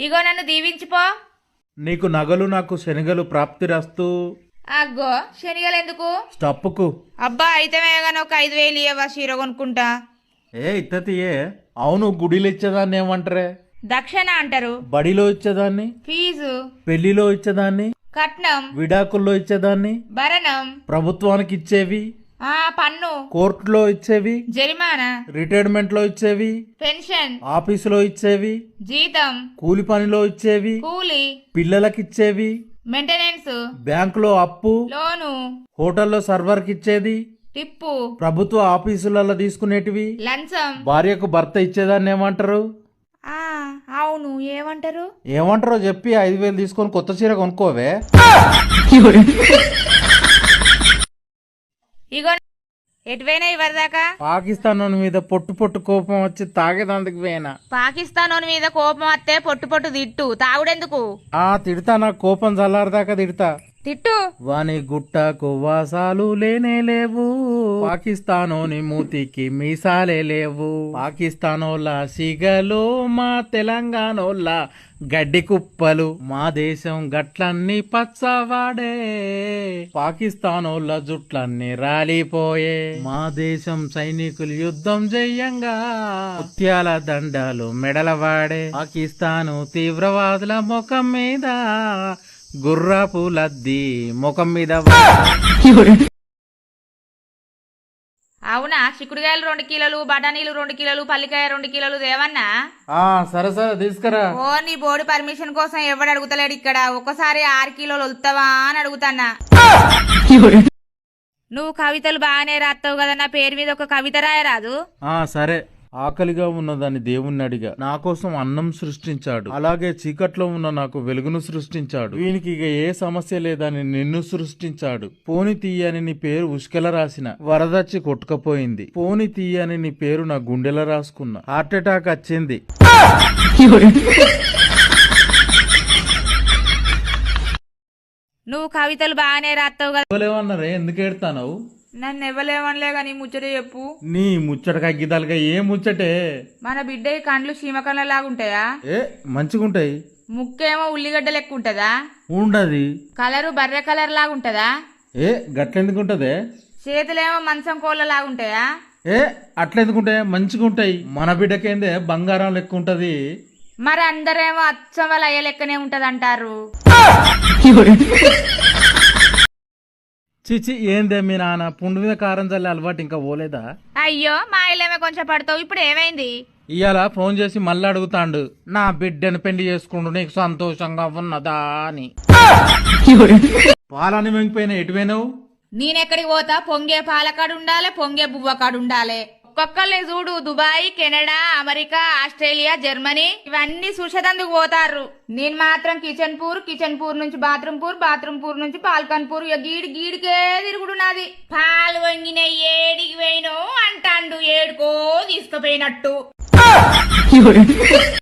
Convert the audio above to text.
ఇగో నన్ను దీవించిపో. నీకు నగలు నాకు శనగలు ప్రాప్తిరస్తూ అగ్గో శనిగలు ఎందుకు స్టప్పుకు. అబ్బా అయితే ఒక ఐదు వేలు ఇవ్వవా చీర కొనుక్కుంటా? ఏ ఇత్తతియే అవును గుడిలో ఇచ్చేదాన్ని ఏమంటారే? దక్షిణ అంటారు. బడిలో ఇచ్చేదాన్ని? ఫీజు. పెళ్ళిలో ఇచ్చేదాన్ని? కట్నం. విడాకుల్లో ఇచ్చేదాన్ని? భరణం. ప్రభుత్వానికి ఇచ్చేవి? పన్ను. కోర్టులో ఇచ్చేవి జరిమానా. రిటైర్మెంట్లో ఇచ్చేవి పెన్షన్. ఆఫీసులో ఇచ్చేవి జీతం. కూలి పనిలో ఇచ్చేవి కూలి. పిల్లలకి ఇచ్చేవి మెయింటెనెన్స్. బ్యాంకులో అప్పు లోను. హోటల్లో సర్వర్కి ఇచ్చేది టిప్పు. ప్రభుత్వ ఆఫీసులలో తీసుకునేటివి లంచం. భార్యకు భర్త ఇచ్చేదాన్ని ఏమంటారు? ఆ అవును. ఏమంటారు? ఏమంటారో చెప్పి ఐదు వేలు తీసుకొని కొత్త చీర కొనుక్కోవే. ఇగో ఎటువైనా ఇవరిదాకా పాకిస్తాన్ వాని మీద పొట్టు పొట్టు కోపం వచ్చి తాగేదానికి పోయినా. పాకిస్తాన్ మీద కోపం వస్తే పొట్టు పొట్టు తిట్టు. తాగుడెందుకు? ఆ తిడతా నా కోపం చల్లారదాకా తిడతా. తిట్టు. వాని గుట్టకు వాసాలు లేనే లేవు. పాకిస్తానోని మూతికి మీసాలే లేవు. పాకిస్తానోళ్ళ సిగలు మా తెలంగాణోళ్ళ గడ్డి కుప్పలు. మా దేశం గట్లన్నీ పచ్చవాడే. పాకిస్తానోళ్ళ జుట్లన్నీ రాలిపోయే. మా దేశం సైనికులు యుద్ధం చెయ్యంగా ముత్యాల దండాలు మెడలవాడే. పాకిస్తాను తీవ్రవాదుల ముఖం మీద. గుర్రాపు లద్ది ముఖం మీద అవునా? చిక్కుడుకాయలు రెండు కిలోలు బఠానీలు రెండు కిలోలు పల్లికాయ రెండు కిలోలు దేవన్నా? ఆ సరే సరే తీసుకురా. ఓ నీ బోర్డు పర్మిషన్ కోసం ఎవడు అడుగుతలేడు ఇక్కడ? ఒక్కసారి ఆరు కిలోలు వలుతావా అని అడుగుతాన్నా. నువ్వు కవితలు బాగానే రాస్తావు కదా నా పేరు మీద ఒక కవిత రాయరాదు? ఆ సరే. ఆకలిగా ఉన్నదాన్ని దేవుణ్ణి అడిగా నా కోసం అన్నం సృష్టించాడు. అలాగే చీకట్లో ఉన్న నాకు వెలుగును సృష్టించాడు. వీనికి ఇక ఏ సమస్య లేదని నిన్ను సృష్టించాడు. పోని తీయని నీ పేరు ఉష్కెల రాసిన వరదచ్చి కొట్టుకపోయింది. పోని తీయని నీ పేరు నా గుండెల రాసుకున్నా హార్ట్ అటాక్ వచ్చింది. నువ్వు కవితలు బాగానే రాస్తావు కదా. ఎందుకు ఏడుతావు నన్ను ఇవ్వలేమనిలే కానీ ముచ్చట చెప్పు. నీ ముచ్చటగా అగ్గిదాలుగా ఏ ముచ్చటే? మన బిడ్డ ఈ కండ్లు చీమకళ్ళలాగా ఉంటాయా ఏ మంచిగుంటాయి. ముక్కేమో ఉల్లిగడ్డ లెక్క ఉంటదా ఉండది. కలరు బర్రె కలర్ లాగా ఉంటదా ఏ గట్లెందుకుంటదే? చేతులేమో మంచం కోళ్ళ లాగా ఉంటాయా ఏ అట్లెందుకుంటాయి మంచిగా ఉంటాయి మన బిడ్డకేందే బంగారం లెక్క ఉంటది మరి అందరేమో అచ్చం వాళ్ళ అయ్య లెక్కనే ఉంటదంటారు. చిచి ఏందే మీ నాన్న? పుండు మీద కారం చల్లి అలవాటు ఇంకా పోలేదా? అయ్యో మా ఇల్లేమే కొంచెం పడతావు. ఇప్పుడు ఏమైంది? ఇవాళ ఫోన్ చేసి మళ్ళీ అడుగుతాండు. నా బిడ్డను పెళ్ళి చేసుకుంటూ నీకు సంతోషంగా ఉన్నదా అని. పాలని వెంగిపోయినా ఎటు పోయినావు నేనెక్కడికి పోతా? పొంగే పాలకాడు ఉండాలి పొంగే బువ్వకాడు ఉండాలి. ఒక్కొక్కరిని చూడు Dubai Canada America Australia Germany ఇవన్నీ సుషదందుకు పోతారు నేను మాత్రం కిచెన్ పూర్ కిచెన్ పూర్ నుంచి బాత్రూమ్ పూర్ బాత్రూమ్ పూర్ నుంచి పాల్కన్ పూర్ ఇక గీడి గీడికే తిరుగుడు నాది. పాలు వంగిన ఏడికి పోయినో అంటాండు ఏడుకో తీసుకుపోయినట్టు.